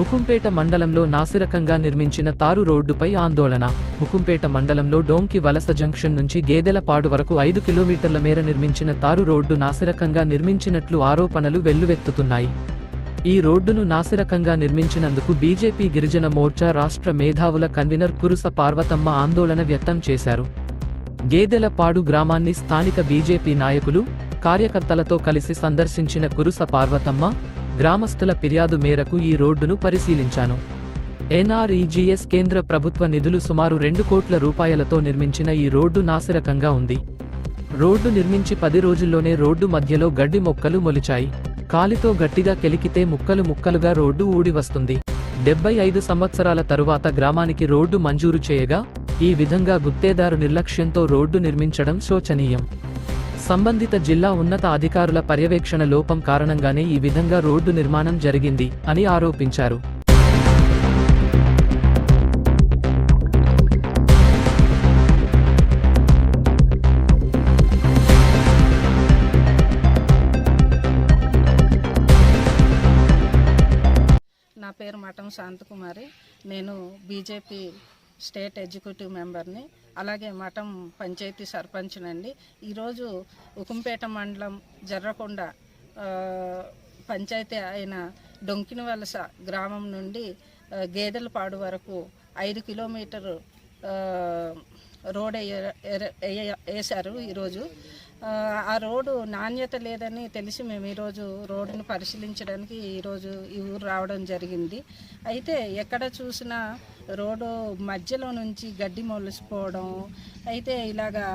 హుకుంపేట మండలంలో నాసిరకంగా నిర్మించిన తారు రోడ్డుపై ఆందోళన. హుకుంపేట మండలంలో డోంకి వలస జంక్షన్ నుంచి గేదెలపాడు వరకు ఐదు కిలోమీటర్ల మేర నిర్మించిన తారు రోడ్డు నాసిరకంగా నిర్మించినట్లు ఆరోపణలు వెల్లువెత్తుతున్నాయి. ఈ రోడ్డును నాసిరకంగా నిర్మించినందుకు బీజేపీ గిరిజన మోర్చా రాష్ట్ర మేధావుల కన్వీనర్ కురుస పార్వతమ్మ ఆందోళన వ్యక్తం చేశారు. గేదెలపాడు గ్రామాన్ని స్థానిక బీజేపీ నాయకులు కార్యకర్తలతో కలిసి సందర్శించిన కురుస పార్వతమ్మ గ్రామస్తుల ఫిర్యాదు మేరకు ఈ రోడ్డును పరిశీలించాను. ఎన్ఆర్ఈజీఎస్ కేంద్ర ప్రభుత్వ నిధులు సుమారు రెండు కోట్ల రూపాయలతో నిర్మించిన ఈ రోడ్డు నాసిరకంగా ఉంది. రోడ్డు నిర్మించి పది రోజుల్లోనే రోడ్డు మధ్యలో గడ్డి మొక్కలు మొలిచాయి. కాలితో గట్టిగా కెలికితే ముక్కలు ముక్కలుగా రోడ్డు ఊడి వస్తుంది. డెబ్బై ఐదు సంవత్సరాల తరువాత గ్రామానికి రోడ్డు మంజూరు చేయగా ఈ విధంగా గుత్తేదారు నిర్లక్ష్యంతో రోడ్డు నిర్మించడం శోచనీయం. సంబంధిత జిల్లా ఉన్నత అధికారుల పర్యవేక్షణ లోపం కారణంగానే ఈ విధంగా రోడ్డు నిర్మాణం జరిగింది అని ఆరోపించారు. నా పేరు మఠం శాంతకుమారి. నేను బీజేపీ స్టేట్ ఎగ్జిక్యూటివ్ మెంబర్ని అలాగే మఠం పంచాయతీ సర్పంచ్నండి ఈరోజు ఉకుంపేట మండలం జర్రకొండ పంచాయతీ అయిన డొంకినవలస గ్రామం నుండి గేదెలపాడు వరకు ఐదు కిలోమీటరు రోడ్ వేసారు వేశారు ఈరోజు ఆ, రోడ్డు నాణ్యత లేదని తెలిసి మేము ఈరోజు రోడ్డును పరిశీలించడానికి ఈరోజు ఈ ఊరు రావడం జరిగింది. అయితే ఎక్కడ చూసినా రోడ్డు మధ్యలో నుంచి గడ్డి మొలిసిపోవడం అయితే ఇలాగా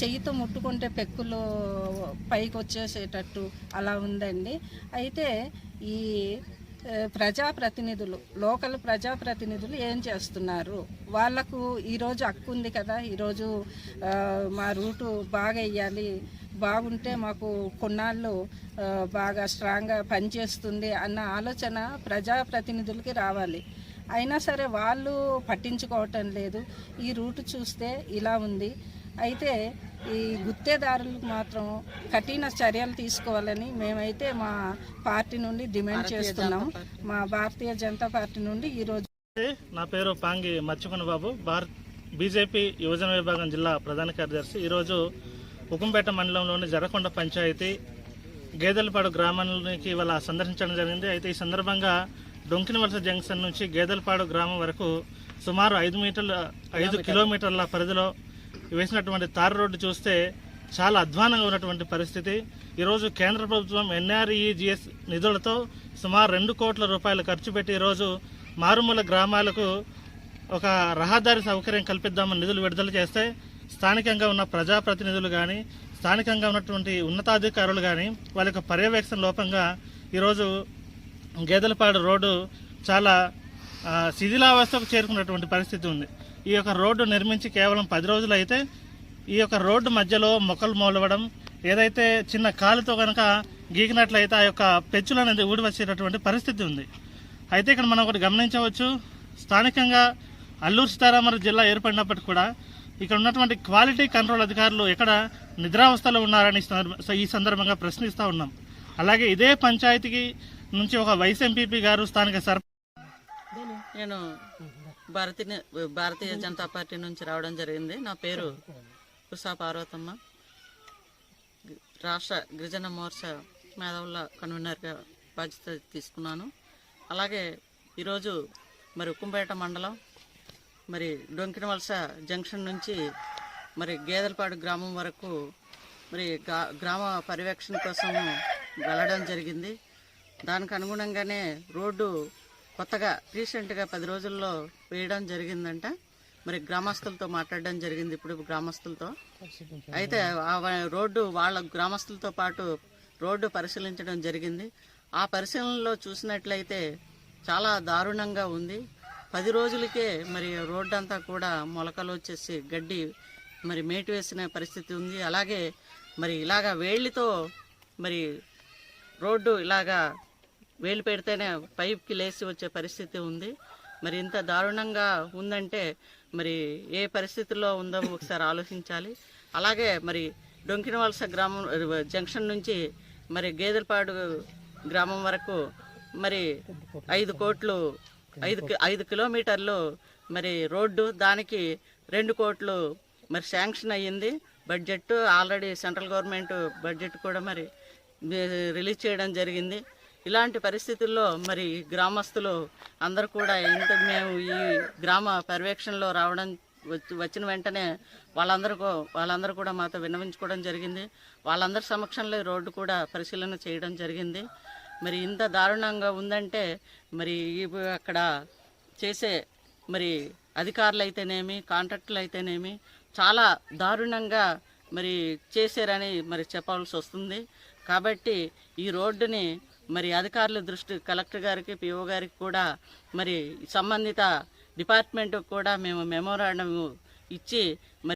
చెయ్యితో ముట్టుకుంటే పెక్కులు పైకి వచ్చేసేటట్టు అలా ఉందండి. అయితే ఈ ప్రజాప్రతినిధులు లోకల్ ప్రజాప్రతినిధులు ఏం చేస్తున్నారు? వాళ్ళకు ఈరోజు హక్కు ఉంది కదా? ఈరోజు మా రూటు బాగా వేయాలి బాగుంటే మాకు కొన్నాళ్ళు బాగా స్ట్రాంగ్గా పనిచేస్తుంది అన్న ఆలోచన ప్రజాప్రతినిధులకి రావాలి. అయినా సరే వాళ్ళు పట్టించుకోవటం లేదు. ఈ రూటు చూస్తే ఇలా ఉంది. అయితే ఈ గుత్తేదారులకు మాత్రం కఠిన చర్యలు తీసుకోవాలని మేమైతే మా పార్టీ నుండి డిమాండ్ చేస్తున్నాం. మా భారతీయ జనతా పార్టీ నుండి ఈరోజు నా పేరు పాంగి మచ్చుకున్న బాబు భారత్ బీజేపీ యువజన విభాగం జిల్లా ప్రధాన కార్యదర్శి. ఈరోజు ఉకుంపేట మండలంలోని జరకొండ పంచాయతీ గేదెలపాడు గ్రామానికి ఇవాళ సందర్శించడం జరిగింది. అయితే ఈ సందర్భంగా డొంకినవలస జంక్షన్ నుంచి గేదెలపాడు గ్రామం వరకు సుమారు ఐదు మీటర్ల ఐదు కిలోమీటర్ల పరిధిలో వేసినటువంటి తారు రోడ్డు చూస్తే చాలా అధ్వానంగా ఉన్నటువంటి పరిస్థితి. ఈరోజు కేంద్ర ప్రభుత్వం ఎన్ఆర్ఈజిఎస్ నిధులతో సుమారు రెండు కోట్ల రూపాయలు ఖర్చు పెట్టి ఈరోజు మారుమూల గ్రామాలకు ఒక రహదారి సౌకర్యం కల్పిద్దామని నిధులు విడుదల చేస్తే స్థానికంగా ఉన్న ప్రజాప్రతినిధులు కానీ స్థానికంగా ఉన్నటువంటి ఉన్నతాధికారులు కానీ వాళ్ళ యొక్క పర్యవేక్షణ లోపంగా ఈరోజు గేదెలపాడు రోడ్డు చాలా శిథిలావస్థకు చేరుకున్నటువంటి పరిస్థితి ఉంది. ఈ యొక్క రోడ్డు నిర్మించి కేవలం పది రోజులు అయితే ఈ యొక్క రోడ్డు మధ్యలో మొక్కలు మొలవడం ఏదైతే చిన్న కాలుతో కనుక గీకినట్లయితే ఆ యొక్క పెచ్చులు అనేది ఊడి వచ్చేటటువంటి పరిస్థితి ఉంది. అయితే ఇక్కడ మనం ఒకటి గమనించవచ్చు. స్థానికంగా అల్లూరు సీతారామరాజు జిల్లా ఏర్పడినప్పటికీ కూడా ఇక్కడ ఉన్నటువంటి క్వాలిటీ కంట్రోల్ అధికారులు ఎక్కడ నిద్రావస్థలో ఉన్నారని ఈ ఈ సందర్భంగా ప్రశ్నిస్తూ ఉన్నాం. అలాగే ఇదే పంచాయతీకి నుంచి ఒక వైస్ ఎంపీపీ గారు స్థానిక సర్పంచ్ నేను భారతీయ భారతీయ జనతా పార్టీ నుంచి రావడం జరిగింది. నా పేరు ఉషా పార్వతమ్మ. రాష్ట్ర గిరిజన మోర్చా మేధావుల కన్వీనర్గా బాధ్యత తీసుకున్నాను. అలాగే ఈరోజు మరి ఉక్కుంపేట మండలం మరి డొంకినవలస జంక్షన్ నుంచి మరి గేదెలపాడు గ్రామం వరకు మరి గ్రామ పర్యవేక్షణ కోసం వెళ్ళడం జరిగింది. దానికి అనుగుణంగానే రోడ్డు కొత్తగా రీసెంట్గా పది రోజుల్లో వేయడం జరిగిందంట. మరి గ్రామస్తులతో మాట్లాడడం జరిగింది ఇప్పుడు గ్రామస్తులతో. అయితే ఆ రోడ్డు వాళ్ళ గ్రామస్తులతో పాటు రోడ్డు పరిశీలించడం జరిగింది. ఆ పరిశీలనలో చూసినట్లయితే చాలా దారుణంగా ఉంది. పది రోజులకే మరి రోడ్డు అంతా కూడా మొలకలు వచ్చేసి గడ్డి మరి మేటు వేసిన పరిస్థితి ఉంది. అలాగే మరి ఇలాగా వేళ్ళతో మరి రోడ్డు ఇలాగా వేలు పెడితేనే పైప్కి లేచి వచ్చే పరిస్థితి ఉంది. మరి ఇంత దారుణంగా ఉందంటే మరి ఏ పరిస్థితుల్లో ఉందో ఒకసారి ఆలోచించాలి. అలాగే మరి డొంకినవలస గ్రామం జంక్షన్ నుంచి మరి గేదెలపాడు గ్రామం వరకు మరి ఐదు కోట్లు ఐదు ఐదు కిలోమీటర్లు మరి రోడ్డు దానికి రెండు కోట్లు మరి శాంక్షన్ అయ్యింది. Budget already central government budget కూడా మరి రిలీజ్ చేయడం జరిగింది. ఇలాంటి పరిస్థితుల్లో మరి గ్రామస్తులు అందరు కూడా ఇంత మేము ఈ గ్రామ పర్యవేక్షణలో రావడం వచ్చి- వచ్చిన వెంటనే వాళ్ళందరూ వాళ్ళందరూ కూడా మాతో విన్నవించుకోవడం జరిగింది. వాళ్ళందరి సమక్షంలో రోడ్డు కూడా పరిశీలన చేయడం జరిగింది. మరి ఇంత దారుణంగా ఉందంటే మరి అక్కడ చేసే మరి అధికారులు అయితేనేమి కాంట్రాక్టులు అయితేనేమి చాలా దారుణంగా మరి చేశారని మరి చెప్పాల్సి వస్తుంది. కాబట్టి ఈ రోడ్డుని మరి అధికారుల దృష్టి కలెక్టర్ గారికి పిఓ గారికి కూడా మరి సంబంధిత డిపార్ట్మెంట్కి కూడా మేము మెమోరాండం ఇచ్చి మరి